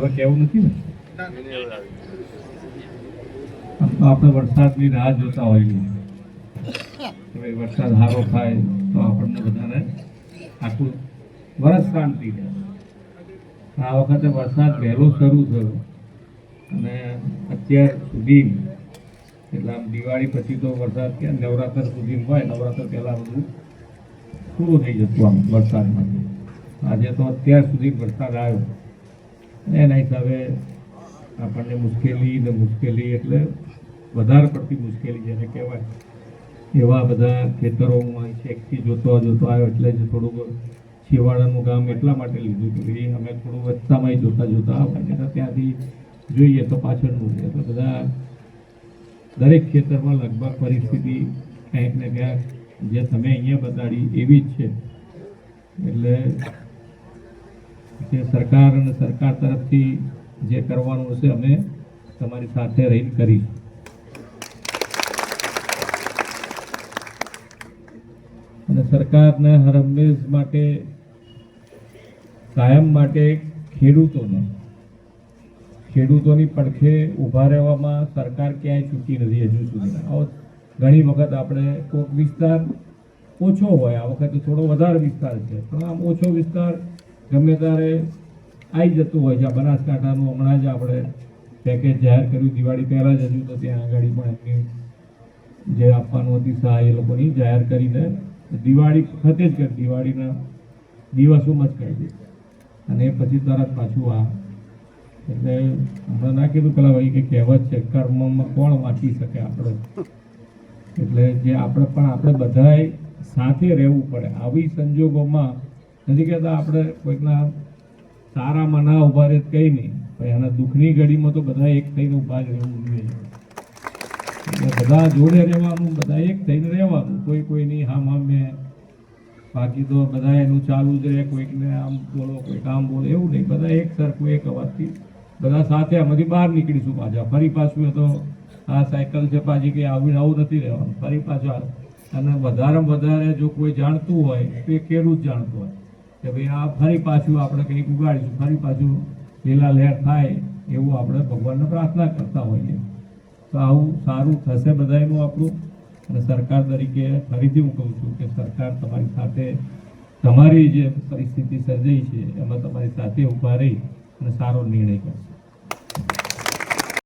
હવે કહેવું નથી ને? તો આપણે વરસાદની રાહ જોતા હોઈએ. વરસાદ સારો થાય તો આપણને બધાને આખું વરસ શાંતિ રહે. આ વખતે વરસાદ વહેલો શરૂ થયો અને અત્યાર સુધી એટલે આમ દિવાળી પછી તો વરસાદ ક્યાં નવરાત્ર સુધી હોય, નવરાત્ર પહેલાં બધું પૂરું થઈ જતું આમ વરસાદમાં. આજે તો અત્યાર સુધી વરસાદ આવ્યો. અને એના હિસાબે આપણને મુશ્કેલી ને મુશ્કેલી એટલે વધારે પડતી મુશ્કેલી જેને કહેવાય. એવા બધા ખેતરોમાં છેકથી જોતો જોતો આવ્યો એટલે જ થોડુંક છેવાડાનું ગામ એટલા માટે લીધું કે ભાઈ અમે થોડું વચતામાં જોતા જોતા આવ્યા ત્યાંથી જોઈએ તો પાછળનું એટલે બધા દરેક ખેતરમાં લગભગ પરિસ્થિતિ ક્યાંક ને ક્યાંક જે તમે અહીંયા બતાડી એવી જ છે. એટલે જે સરકાર અને સરકાર તરફથી જે કરવાનું હશે અમે તમારી સાથે રહીને કરીશું. અને સરકારને હર હંમેશ માટે, કાયમ માટે ખેડૂતોને, ખેડૂતોની પડખે ઊભા રહેવામાં સરકાર ક્યાંય ચૂકી નથી હજુ સુધી. આવો ઘણી વખત આપણે કોઈક વિસ્તાર ઓછો હોય, આ વખતે થોડો વધારે વિસ્તાર છે, પણ આમ ઓછો વિસ્તાર ગમે ત્યારે આવી જતું હોય છે. આ બનાસકાંઠાનું હમણાં જ આપણે પેકેજ જાહેર કર્યું. દિવાળી પહેલાં જ હજુ તો ત્યાં આગળ પણ એમની જે આપવાનું હતી સહાય એ લોકોની જાહેર કરીને દિવાળી વખતે જ કરી. દિવાળીના દિવસોમાં જ કરી દીધી. અને પછી તરત પાછું આ એટલે હમણાં ના કીધું પેલા ભાઈ કે કહેવત છે, કર્મમાં કોણ વાંચી શકે આપણે? એટલે જે આપણે પણ આપણે બધાએ સાથે રહેવું પડે. આવી સંજોગોમાં નથી કહેતા આપણે કોઈકના સારામાં ના ઊભા રહે કંઈ નહીં. પણ એના દુઃખની ઘડીમાં તો બધા એક થઈને ઊભા જ રહેવું જોઈએ. બધા જોડે રહેવાનું, બધા એક થઈને રહેવાનું. કોઈ કોઈની હામ હામે બાકી તો બધા એનું ચાલુ જ રહે, કોઈકને આમ બોલો, કોઈક આમ બોલો, એવું નહીં. બધા એક સરખું એક અવાજથી બધા સાથે આમાંથી બહાર નીકળીશું પાછા. ફરી પાછું એ તો આ સાયકલ છે પાછી કે આવીને આવું નથી રહેવાનું. ફરી પાછું અને વધારેમાં વધારે જો કોઈ જાણતું હોય, તો એ ખેડૂત જાણતું હોય. કે ભાઈ આ ફરી પાછું આપણે કંઈક ઉગાડીશું, ફરી પાછું લીલા લહેર થાય એવું આપણે ભગવાનને પ્રાર્થના કરતા હોઈએ. તો આવું સારું થશે બધાનું આપણું. અને સરકાર તરીકે ફરીથી હું કહું છું કે સરકાર તમારી સાથે, તમારી જે પરિસ્થિતિ સર્જાઈ છે, એમાં તમારી સાથે ઊભા રહી અને સારો નિર્ણય કરશે.